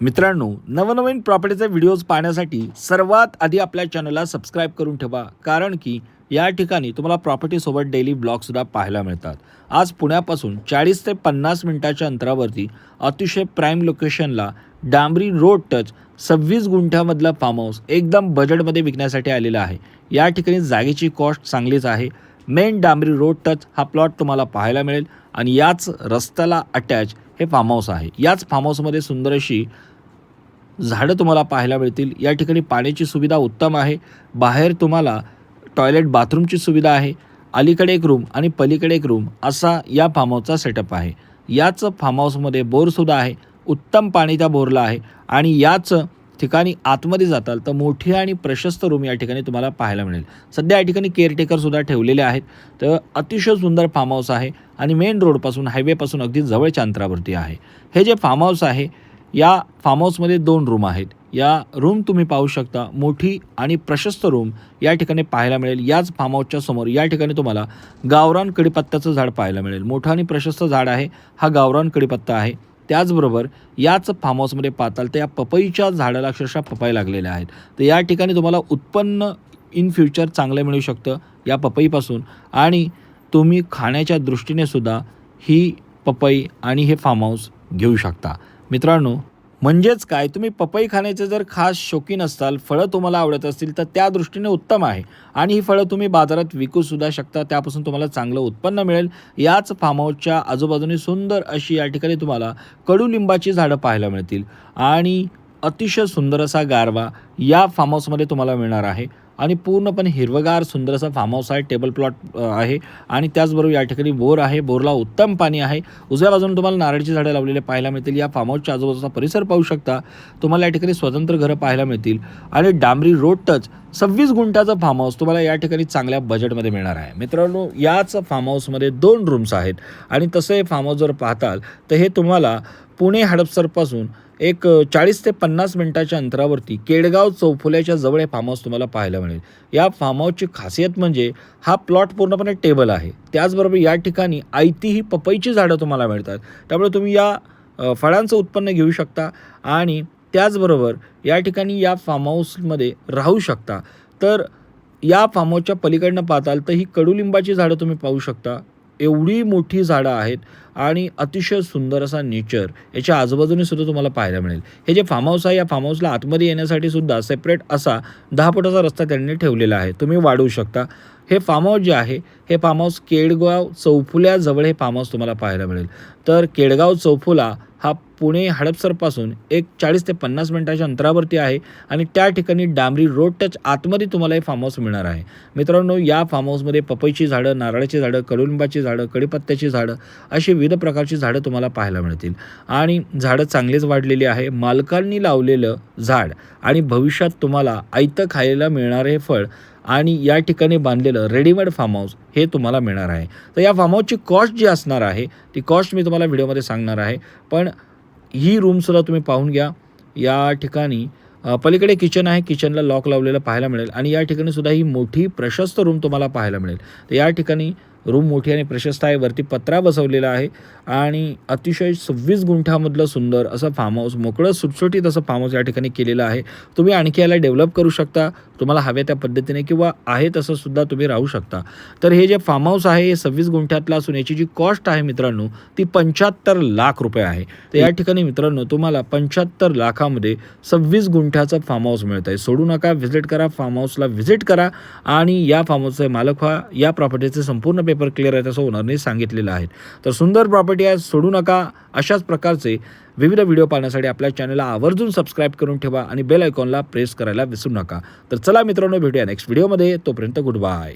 मित्रांनो नवनवीन प्रॉपर्टीचे व्हिडिओज पाहण्यासाठी सर्वात आधी आपल्या चॅनलला सबस्क्राईब करून ठेवा. कारण की या ठिकाणी तुम्हाला प्रॉपर्टीसोबत डेली ब्लॉगसुद्धा पाहायला मिळतात. आज पुण्यापासून चाळीस ते पन्नास मिनिटाच्या अंतरावरती अतिशय प्राईम लोकेशनला डांबरी रोड टच सव्वीस गुंठ्यामधलं फार्म हाऊस एकदम बजेटमध्ये विकण्यासाठी आलेला आहे. या ठिकाणी जागेची कॉस्ट चांगलीच आहे. मेन डांबरी रोड टच हा प्लॉट तुम्हाला पाहायला मिळेल आणि याच रस्त्याला अटॅच हे फार्म हाऊस आहे. याच फार्म हाऊसमध्ये सुंदर अशी झाडं तुम्हाला पाहायला मिळतील. या ठिकाणी पाण्याची सुविधा उत्तम आहे. बाहेर तुम्हाला टॉयलेट बाथरूमची सुविधा आहे. अलीकडे एक रूम आणि पलीकडे एक रूम असा या फार्म हाऊसचा सेटअप आहे. याच फार्म हाऊसमध्ये बोरसुद्धा आहे. उत्तम पाणी त्या बोरला आहे. आणि याच ठिकाणी आतमध्ये जाताल तर मोठी आणि प्रशस्त रूम या ठिकाणी तुम्हाला पाहायला मिळेल. सध्या या ठिकाणी केअरटेकरसुद्धा ठेवलेले आहेत. तर अतिशय सुंदर फार्म हाऊस आहे आणि मेन रोडपासून हायवेपासून अगदी जवळच्या अंतरावरती आहे. हे जे फार्म हाऊस आहे या फार्म हाऊसमध्ये दोन रूम आहेत. या रूम तुम्ही पाहू शकता मोठी आणि प्रशस्त रूम या ठिकाणी पाहायला मिळेल. याच फार्म हाऊसच्या समोर या ठिकाणी तुम्हाला गावरान कडीपत्त्याचं झाड पाहायला मिळेल. मोठं आणि प्रशस्त झाड आहे. हा गावरान कडीपत्ता आहे. त्याचबरोबर याच फार्म हाऊसमध्ये पाहताल तर या पपईच्या झाडाला अक्षरशः पपई लागलेल्या आहेत. तर या ठिकाणी तुम्हाला उत्पन्न इन फ्युचर चांगलं मिळू शकतं या पपईपासून. आणि तुम्ही खाण्याच्या दृष्टीने सुद्धा ही पपई आणि हे फार्म हाऊस घेऊ शकता. मित्रांनो म्हणजेच काय? तुम्ही पपई खाण्याचे जर खास शौकीन असाल फळं तुम्हाला आवडत असतील तर त्या दृष्टीने उत्तम आहे. आणि ही फळं तुम्ही बाजारात विकूसुद्धा शकता त्यापासून तुम्हाला चांगलं उत्पन्न मिळेल. याच फार्म हाऊसच्या आजूबाजूने सुंदर अशी या ठिकाणी तुम्हाला कडुलिंबाची झाडं पाहायला मिळतील. आणि अतिशय सुंदर असा गारवा या फार्म हाऊसमध्ये तुम्हाला मिळणार आहे. आणि पूर्णपणे हिरवगार सुंदर असा फार्म हाऊस आहे टेबल प्लॉट आहे. आणि त्याचबरोबर या ठिकाणी बोर आहे. बोरला उत्तम पाणी आहे. उजव्या बाजूने तुम्हाला नारळची झाडं लावलेले पाहायला मिळतील. या फार्म हाऊसच्या आजूबाजूचा परिसर पाहू शकता. तुम्हाला या ठिकाणी स्वतंत्र घरं पाहायला मिळतील. आणि डांबरी रोड टच सव्वीस गुंटाचं फार्म हाऊस तुम्हाला या ठिकाणी चांगल्या बजेटमध्ये मिळणार आहे. मित्रांनो याच फार्म हाऊसमध्ये दोन रूम्स आहेत. आणि तसं हे फार्म हाऊस जर पाहताल तर हे तुम्हाला पुणे हडपसरपासून एक चाळीस ते पन्नास मिनिटाच्या अंतरावरती केडगाव चौफुल्याच्या जवळ हे फार्म हाऊस तुम्हाला पाहायला मिळेल. या फार्म हाऊसची खासियत म्हणजे हा प्लॉट पूर्णपणे टेबल आहे. त्याचबरोबर या ठिकाणी आयती ही पपईची झाडं तुम्हाला मिळतात. त्यामुळे तुम्ही या फळांचं उत्पन्न घेऊ शकता आणि त्याचबरोबर या ठिकाणी या फार्म हाऊसमध्ये राहू शकता. तर या फार्म हाऊसच्या पलीकडनं पाहताल तर ही कडुलिंबाची झाडं तुम्ही पाहू शकता. एवढी मोठी झाडं आहेत आणि अतिशय सुंदर असा नेचर याच्या आजूबाजूने सुद्धा तुम्हाला पाहायला मिळेल. हे जे फार्म हाऊस आहे या फार्म हाऊसला आतमध्ये येण्यासाठी सुद्धा सेपरेट असा दहा फुटाचा रस्ता त्यांनी ठेवलेला आहे. तुम्ही वाढवू शकता. हे फार्म हाऊस जे आहे हे फार्म हाऊस केडगाव चौफुल्याजवळ हे फार्म हाऊस तुम्हाला पाहायला मिळेल. तर केडगाव चौफुला पुणे हडपसरपासून एक चाळीस ते पन्नास मिनिटाच्या अंतरावरती आहे आणि त्या ठिकाणी डांबरी रोड टच आतमध्ये तुम्हाला हे फार्म हाऊस मिळणार आहे. मित्रांनो या फार्म हाऊसमध्ये पपईची झाडं नारळाची झाडं कडुलिंबाची झाडं कडीपत्त्याची झाडं अशी विविध प्रकारची झाडं तुम्हाला पाहायला मिळतील. आणि झाडं चांगलीच वाढलेली आहे. मालकांनी लावलेलं झाड आणि भविष्यात तुम्हाला आयतं खायला मिळणारे हे फळ आणि या ठिकाणी बांधलेलं रेडीमेड फार्म हाऊस हे तुम्हाला मिळणार आहे. तर या फार्म हाऊसची कॉस्ट जी असणार आहे ती कॉस्ट मी तुम्हाला व्हिडिओमध्ये सांगणार आहे. पण ही रूमसुद्धा तुम्ही पाहून घ्या. या ठिकाणी पलीकडे किचन आहे. किचनला लॉक लावलेलं पाहायला मिळेल. आणि या ठिकाणी सुद्धा ही मोठी प्रशस्त रूम तुम्हाला पाहायला मिळेल. तर या ठिकाणी रूम मोठी आणि प्रशस्त आहे वरती पत्रा बसवलेला आहे आणि अतिशय सव्वीस गुंठ्यामधलं सुंदर असं फार्म हाऊस मोकळं सुटसुटीत असं फार्म हाऊस या ठिकाणी केलेलं आहे. तुम्ही आणखी याला डेव्हलप करू शकता. तुम्हाला हव्या त्या पद्धतीने किंवा आहे तसं सुद्धा तुम्ही राहू शकता. तर हे जे फार्म हाऊस आहे हे सव्वीस गुंठ्यातलं असून याची जी कॉस्ट आहे मित्रांनो ती पंच्याहत्तर लाख रुपये आहे. तर या ठिकाणी मित्रांनो तुम्हाला पंच्याहत्तर लाखामध्ये सव्वीस गुंठ्याचं फार्म हाऊस मिळत आहे. सोडू नका व्हिजिट करा फार्म हाऊसला व्हिजिट करा आणि या फार्म हाऊसचे मालक व्हा. या प्रॉपर्टीचे संपूर्ण पेपर क्लिअर आहेत असं ओनरने सांगितलेलं आहे. तर सुंदर प्रॉपर्टी आहे सोडू नका अशाच प्रकारचे विविध व्हिडिओ पाहण्यासाठी आपल्या चॅनलला आवर्जून सबस्क्राईब करून ठेवा आणि बेल आयकॉनला प्रेस करायला विसरू नका. तर चला मित्रांनो भेटूया नेक्स्ट व्हिडिओमध्ये तोपर्यंत गुड बाय